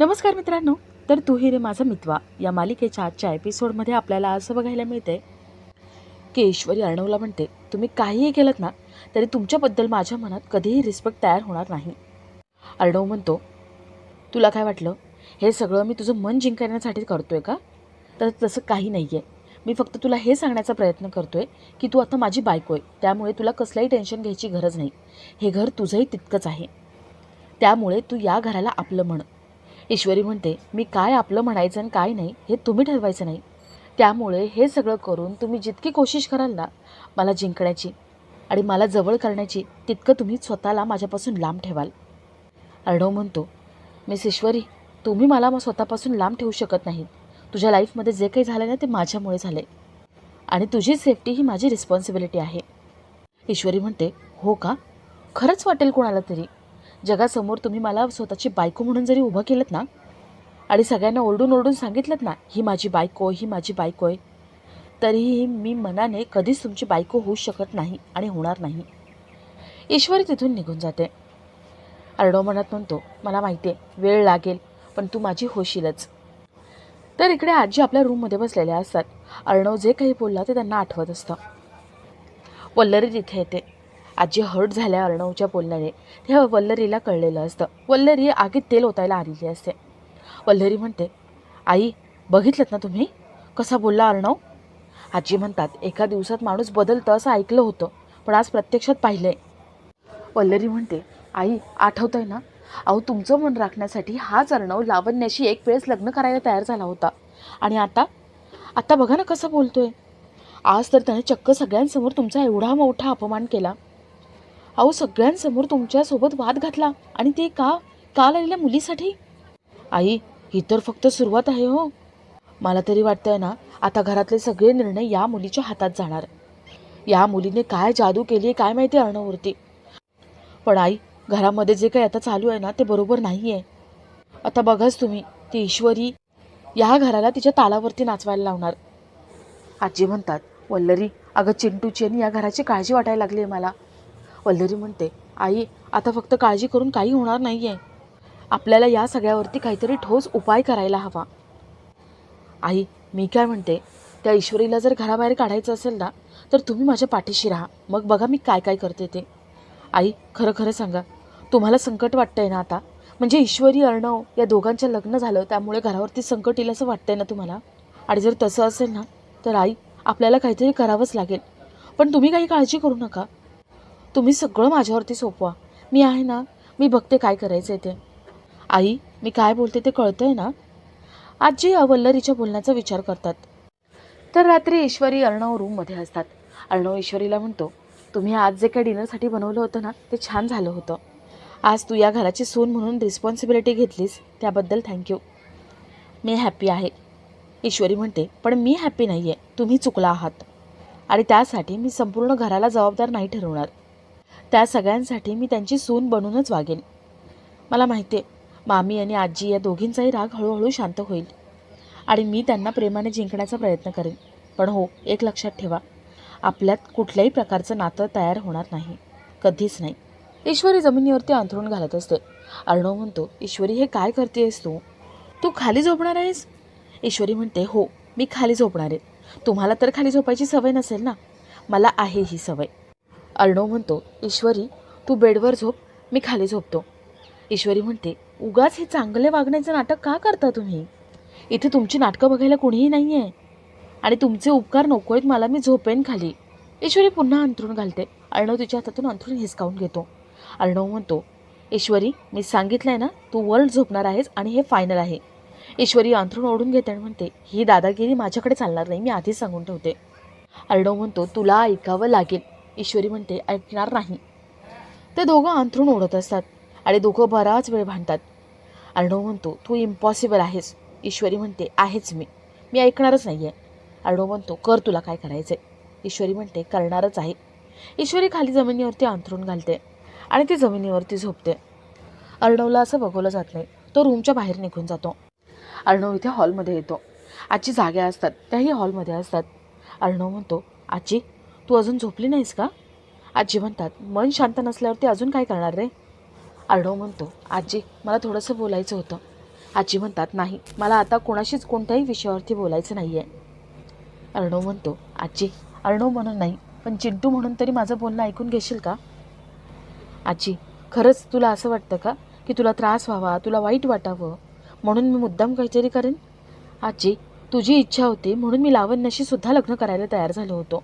नमस्कार मित्रांनो तर तू हि रे माझा मितवा. या मालिकेच्या आजच्या एपिसोडमध्ये आपल्याला असं बघायला मिळते की ईश्वरी अर्णवला म्हणते तुम्ही काहीही केलं ना तरी तुमच्याबद्दल माझ्या मनात कधीही रिस्पेक्ट तयार होणार नाही. अर्णव म्हणतो तुला काय वाटलं? हे सगळं मी तुझं मन जिंकण्यासाठी करतोय का? तर तसं काही नाही आहे मी फक्त तुला हे सांगण्याचा प्रयत्न करतोय की तू आता माझी बायको आहे त्यामुळे तुला कसलंही टेन्शन घ्यायची गरज नाही. हे घर तुझंही तितकंच आहे. त्यामुळे तू या घराला आपलं म्हण. ईश्वरी म्हणते मी काय आपलं म्हणायचं आणि काय नाही हे तुम्ही ठरवायचं नाही. त्यामुळे हे सगळं करून तुम्ही जितकी कोशिश कराल ना मला जिंकण्याची आणि मला जवळ करण्याची तितकं तुम्ही स्वतःला माझ्यापासून लांब ठेवाल. अर्णव म्हणतो मिस ईश्वरी तुम्ही मला मग स्वतःपासून लांब ठेवू शकत नाहीत. तुझ्या लाईफमध्ये जे काही झालं ना ते माझ्यामुळे झाले आणि तुझी सेफ्टी ही माझी रिस्पॉन्सिबिलिटी आहे. ईश्वरी म्हणते हो का? खरंच वाटेल कोणाला तरी. जगासमोर तुम्ही मला स्वतःची बायको म्हणून जरी उभं केलं ना आणि सगळ्यांना ओरडून ओरडून सांगितलं ना ही माझी बायको ही माझी बायको आहे तरीही मी मनाने कधीच तुमची बायको होऊ शकत नाही आणि होणार नाही. ईश्वरी तिथून निघून जाते. अर्णव मनात म्हणतो मला माहिती आहे वेळ लागेल पण तू माझी होशीलच. तर इकडे आजी आपल्या रूममध्ये बसलेल्या असतात. अर्णव जे काही बोलला ते त्यांना आठवत असतं. वल्लरी तिथे येते आजी हर्ट झाल्या अर्णवच्या बोलण्याने. हे वल्लरीला कळलेलं असतं. वल्लरी आगीत तेल ओतायला आलेली असते. वल्लरी म्हणते आई बघितलं ना तुम्ही? कसा बोलला अर्णव? आजी म्हणतात एका दिवसात माणूस बदलतं असं ऐकलं होतं पण आज प्रत्यक्षात पाहिलं आहे वल्लरी म्हणते आई आठवतंय ना? अहो तुमचं मन राखण्यासाठी हाच अर्णव लावण्याशी एक वेळेस लग्न करायला तयार झाला होता. आणि आता? आता बघा ना कसं बोलतोय. आज तर त्याने चक्क सगळ्यांसमोर तुमचा एवढा मोठा अपमान केला. अहो सगळ्यांसमोर तुमच्यासोबत वाद घातला. आणि ते का? काल आलेल्या मुलीसाठी? आई ही तर फक्त सुरुवात आहे हो. मला तरी वाटतंय ना आता घरातले सगळे निर्णय या मुलीच्या हातात जाणार. या मुलीने काय जादू केली आहे काय माहिती अर्णवरती. पण आई घरामध्ये जे काही आता चालू आहे ना ते बरोबर नाही आहे आता बघाच तुम्ही ती ईश्वरी या घराला तिच्या तालावरती नाचवायला लावणार. आजी म्हणतात वल्लरी अगं चिंटूची आणि या घराची काळजी वाटायला लागली आहे मला. पल्लरी म्हणते आई आता फक्त काळजी करून काही होणार नाही आहे आपल्याला या सगळ्यावरती काहीतरी ठोस उपाय करायला हवा. आई मी काय म्हणते त्या ईश्वरीला जर घराबाहेर काढायचं असेल ना तर तुम्ही माझ्या पाठीशी राहा. मग बघा मी काय काय करते ते. आई खरं खरं सांगा तुम्हाला संकट वाटतंय ना आता? म्हणजे ईश्वरी अर्णव या दोघांचं लग्न झालं त्यामुळे घरावरती संकट येईल असं वाटतंय ना तुम्हाला? आणि जर तसं असेल ना तर आई आपल्याला काहीतरी करावंच लागेल. पण तुम्ही काही काळजी करू नका. तुम्ही सगळं माझ्यावरती सोपवा. मी आहे ना मी बघते काय करायचं आहे ते. आई मी काय बोलते ते कळतं आहे ना? आजी वल्लरीच्या बोलण्याचा विचार करतात. तर रात्री ईश्वरी अर्णव रूममध्ये असतात. अर्णव ईश्वरीला म्हणतो तुम्ही आज जे काही डिनरसाठी बनवलं होतं ना ते छान झालं होतं. आज तू या घराची सून म्हणून रिस्पॉन्सिबिलिटी घेतलीस त्याबद्दल थँक्यू मी हॅप्पी आहे. ईश्वरी म्हणते पण मी हॅप्पी नाही आहे तुम्ही चुकला आहात. आणि त्यासाठी मी संपूर्ण घराला जबाबदार नाही ठरवणार. त्या सगळ्यांसाठी मी त्यांची सून बनूनच वागेन. मला माहिती आहे मामी आणि आजी या दोघींचाही राग हळूहळू शांत होईल. आणि मी त्यांना प्रेमाने जिंकण्याचा प्रयत्न करेन. पण हो एक लक्षात ठेवा आपल्यात कुठल्याही प्रकारचं नातं तयार होणार नाही. कधीच नाही. ईश्वरी जमिनीवरती अंथरून घालत असते. अर्णव म्हणतो ईश्वरी हे काय करतेस तू? तू खाली झोपणार आहेस? ईश्वरी म्हणते हो मी खाली झोपणार आहे. तुम्हाला तर खाली झोपायची सवय नसेल ना? मला आहे ही सवय. अर्णव म्हणतो ईश्वरी तू बेडवर झोप मी खाली झोपतो. ईश्वरी म्हणते उगाच हे चांगले वागण्याचं नाटक का करता तुम्ही? इथे तुमची नाटकं बघायला कोणीही नाही आहे आणि तुमचे उपकार नको आहेत मला मी झोपेन खाली. ईश्वरी पुन्हा अंथरूण घालते. अर्णव तिच्या हातातून अंथरूण हिसकावून घेतो. अर्णव म्हणतो ईश्वरी मी सांगितलं आहे ना तू वर्ल्ड झोपणार आहेस आणि हे फायनल आहे. ईश्वरी अंथरूण ओढून घेते आणि म्हणते ही दादागिरी माझ्याकडे चालणार नाही मी आधीच सांगून ठेवते. अर्णव म्हणतो तुला ऐकावं लागेल. ईश्वरी म्हणते ऐकणार नाही. ते दोघं अंथरूण ओढत असतात आणि दोघं बराच वेळ भांडतात. अर्णव म्हणतो तू इम्पॉसिबल आहेस. ईश्वरी म्हणते आहेच मी. मी ऐकणारच नाही आहे अर्णव म्हणतो कर तुला काय करायचं आहे ईश्वरी म्हणते करणारच आहे. ईश्वरी खाली जमिनीवरती अंथरूण घालते आणि ती जमिनीवरती झोपते. अर्णवला असं बघवलं जात नाही. तो रूमच्या बाहेर निघून जातो. अर्णव इथे हॉलमध्ये येतो. आजी जाग्या असतात. त्याही हॉलमध्ये असतात. अर्णव म्हणतो आजी तू अजून झोपली नाहीस का? आजी म्हणतात मन शांत नसल्यावरती अजून काय करणार रे? अर्णव म्हणतो आजी मला थोडंसं बोलायचं होतं. आजी म्हणतात नाही मला आता कोणाशीच कोणत्याही विषयावरती बोलायचं नाही आहे अर्णव म्हणतो आजी अर्णव म्हणून नाही पण चिंटू म्हणून तरी माझं बोलणं ऐकून घेशील का? आजी खरंच तुला असं वाटतं का की तुला त्रास व्हावा तुला वाईट वाटावं म्हणून मी मुद्दाम काहीतरी करेन? आजी तुझी इच्छा होती म्हणून मी लावण्याशी सुद्धा लग्न करायला तयार झालो होतो.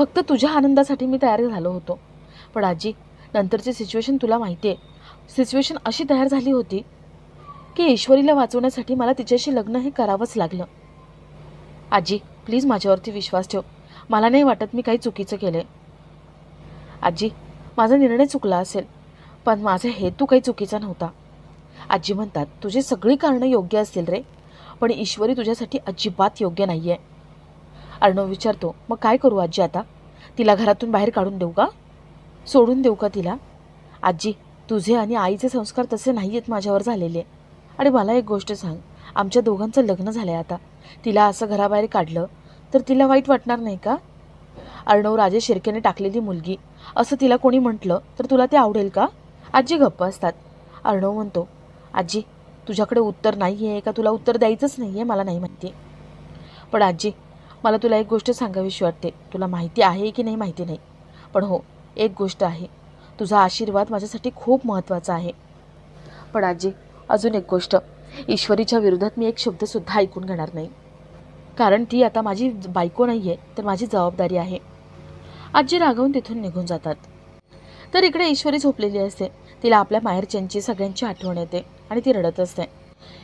फक्त तुझ्या आनंदासाठी मी तयार झालो होतो. पण आजी नंतरची सिच्युएशन तुला माहिती आहे सिच्युएशन अशी तयार झाली होती की ईश्वरीला वाचवण्यासाठी मला तिच्याशी लग्न हे करावंच लागलं. आजी प्लीज माझ्यावरती विश्वास ठेव. मला नाही वाटत मी काही चुकीचं केलं आहे आजी माझा निर्णय चुकला असेल पण माझा हेतू काही चुकीचा नव्हता. आजी म्हणतात तुझी सगळी कारणं योग्य असतील रे पण ईश्वरी तुझ्यासाठी अजिबात योग्य नाही आहे अर्णव विचारतो मग काय करू आजी आता? तिला घरातून बाहेर काढून देऊ का? सोडून देऊ का तिला? आजी तुझे आणि आईचे संस्कार तसे नाही आहेत माझ्यावर झालेले. आणि मला एक गोष्ट सांग आमच्या दोघांचं लग्न झालं आहे आता. तिला असं घराबाहेर काढलं तर तिला वाईट वाटणार नाही का? अर्णव राजे शिर्केने टाकलेली मुलगी असं तिला कोणी म्हटलं तर तुला ते आवडेल का? आजी गप्प असतात. अर्णव म्हणतो आजी तुझ्याकडे उत्तर नाही आहे का? तुला उत्तर द्यायचंच नाही आहे मला नाही माहिती. पण आजी मला तुला एक गोष्ट सांगावीशी वाटते. तुला माहिती आहे की नाही माहिती नाही. पण हो एक गोष्ट आहे. तुझा आशीर्वाद माझ्यासाठी खूप महत्त्वाचा आहे. पण आजी अजून एक गोष्ट. ईश्वरीच्या विरोधात मी एक शब्दसुद्धा ऐकून घेणार नाही. कारण ती आता माझी बायको नाही आहे तर माझी जबाबदारी आहे. आजी रागावून तिथून निघून जातात. तर इकडे ईश्वरी झोपलेली असते. तिला आपल्या माहेरच्यांची सगळ्यांची आठवण येते आणि ती रडत असते.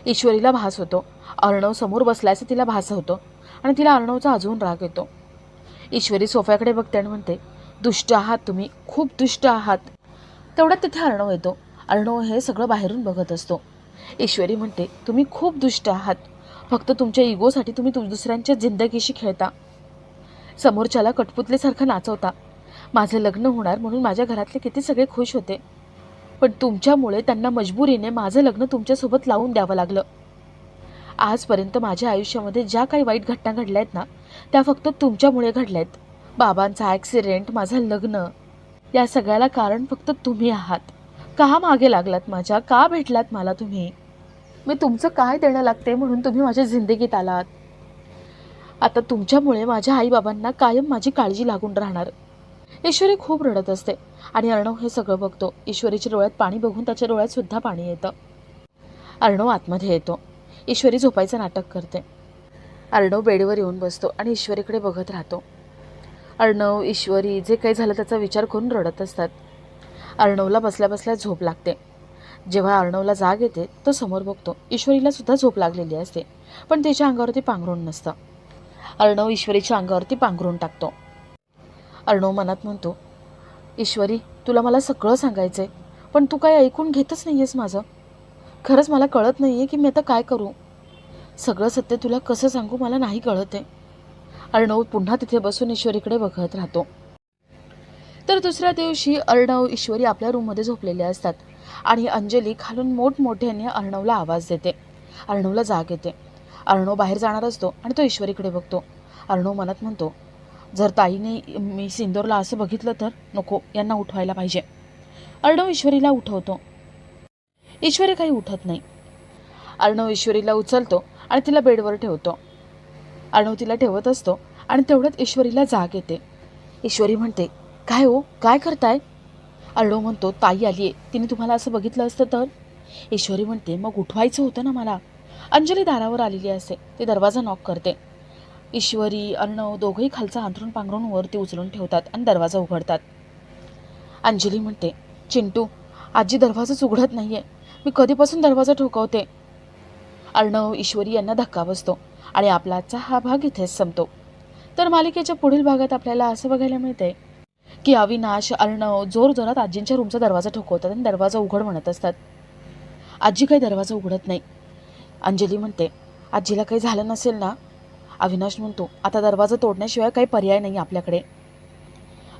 ईश्वरीला भास होतो. अर्णव समोर बसल्याचं तिला भास होतो. आणि तिला अर्णवचा अजून राग येतो. ईश्वरी सोफ्याकडे बघते आणि म्हणते दुष्ट आहात तुम्ही खूप दुष्ट आहात. तेवढ्यात तिथे अर्णव येतो. अर्णव हे सगळं बाहेरून बघत असतो. ईश्वरी म्हणते तुम्ही खूप दुष्ट आहात. फक्त तुमच्या इगोसाठी तुम्ही दुसऱ्यांच्या जिंदगीशी खेळता. समोरच्याला कठपुतलीसारखं नाचवता. माझं लग्न होणार म्हणून माझ्या घरातले किती सगळे खुश होते. पण तुमच्यामुळे त्यांना मजबुरीने माझं लग्न तुमच्यासोबत लावून द्यावं लागलं. आजपर्यंत माझ्या आयुष्यामध्ये ज्या काही वाईट घटना घडल्या आहेत ना त्या फक्त तुमच्यामुळे घडल्या आहेत. बाबांचा ॲक्सिडेंट माझं लग्न या सगळ्याला कारण फक्त तुम्ही आहात. का मागे लागलात माझ्या? का भेटलात मला तुम्ही? मी तुमचं काय देणं लागते म्हणून तुम्ही माझ्या जिंदगीत आलात? आता तुमच्यामुळे माझ्या आईबाबांना कायम माझी काळजी लागून राहणार. ईश्वरी खूप रडत असते आणि अर्णव हे सगळं बघतो. ईश्वरीच्या डोळ्यात पाणी बघून त्याच्या डोळ्यात सुद्धा पाणी येतं. अर्णव आतमध्ये येतो. ईश्वरी झोपायचं नाटक करते. अर्णव बेडवर येऊन बसतो आणि ईश्वरीकडे बघत राहतो. अर्णव ईश्वरी जे काही झालं त्याचा विचार करून रडत असतात. अर्णवला बसल्या बसल्या झोप लागते. जेव्हा अर्णवला जाग येते तो समोर बघतो. ईश्वरीला सुद्धा झोप लागलेली असते पण तिच्या अंगावरती पांघरून नसतं. अर्णव ईश्वरीच्या अंगावरती पांघरून टाकतो. अर्णव मनात म्हणतो ईश्वरी तुला मला सगळं सांगायचं आहे पण तू काय ऐकून घेतच नाही आहेस माझं. खरंच मला कळत नाही आहे की मी आता काय करू. सगळं सत्य तुला कसं सांगू मला नाही कळत आहे अर्णव पुन्हा तिथे बसून ईश्वरीकडे बघत राहतो. तर दुसऱ्या दिवशी अर्णव ईश्वरी आपल्या रूममध्ये झोपलेले असतात आणि अंजली खालून मोठमोठ्याने अर्णवला आवाज देते. अर्णवला जाग येते. अर्णव बाहेर जाणार असतो आणि तो ईश्वरीकडे बघतो. अर्णव मनात म्हणतो जर ताईने मी सिंदोरला असं बघितलं तर नको यांना उठवायला पाहिजे. अर्णव ईश्वरीला उठवतो. ईश्वरी काही उठत नाही. अर्णव ईश्वरीला उचलतो आणि तिला बेडवर ठेवतो. अर्णव तिला ठेवत असतो आणि तेवढ्यात ईश्वरीला जाग येते. ईश्वरी म्हणते काय हो? काय करताय? अर्णव म्हणतो ताई आली आहे. तिने तुम्हाला असं बघितलं असतं तर? ईश्वरी म्हणते मग उठवायचं होतं ना मला? अंजली दारावर आलेली असते ते दरवाजा नॉक करते. ईश्वरी अर्णव दोघंही खालचा अंथरून पांघरून वरती उचलून ठेवतात आणि दरवाजा उघडतात. अंजली म्हणते चिंटू आजी दरवाजाच उघडत नाही आहे मी कधीपासून दरवाजा ठोकवते? अर्णव ईश्वरी यांना धक्का बसतो आणि आपला आजचा हा भाग इथेच संपतो. तर मालिकेच्या पुढील भागात आपल्याला असं बघायला मिळते की अविनाश अर्णव जोर जोरात आजींच्या रूमचा दरवाजा ठोकवतात आणि दरवाजा उघड म्हणत असतात. आजी काही दरवाजा उघडत नाही. अंजली म्हणते आजीला काही झालं नसेल ना? अविनाश म्हणतो आता दरवाजा तोडण्याशिवाय काही पर्याय नाही आपल्याकडे.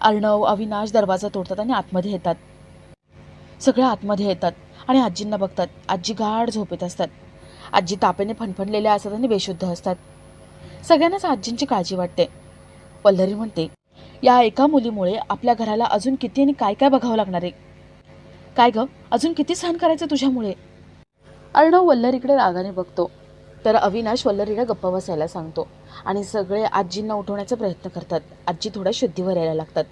अर्णव अविनाश दरवाजा तोडतात आणि आतमध्ये येतात. सगळे आतमध्ये येतात. आणि आजींना बघतात. आजी गाढ झोपेत असतात. आजी तापेने फणफणलेल्या असतात आणि बेशुद्ध असतात. सगळ्यांनाच आजींची काळजी वाटते. पल्लरी म्हणते या एका मुलीमुळे आपल्या घराला अजून किती आणि काय काय बघावं लागणार आहे? काय ग? अजून किती सहन करायचं तुझ्यामुळे? अर्णव वल्लरीकडे रागाने बघतो. तर अविनाश वल्लरीला गप्पा बसायला सांगतो आणि सगळे आजींना उठवण्याचा प्रयत्न करतात. आजी थोड्या शुद्धीवर यायला लागतात.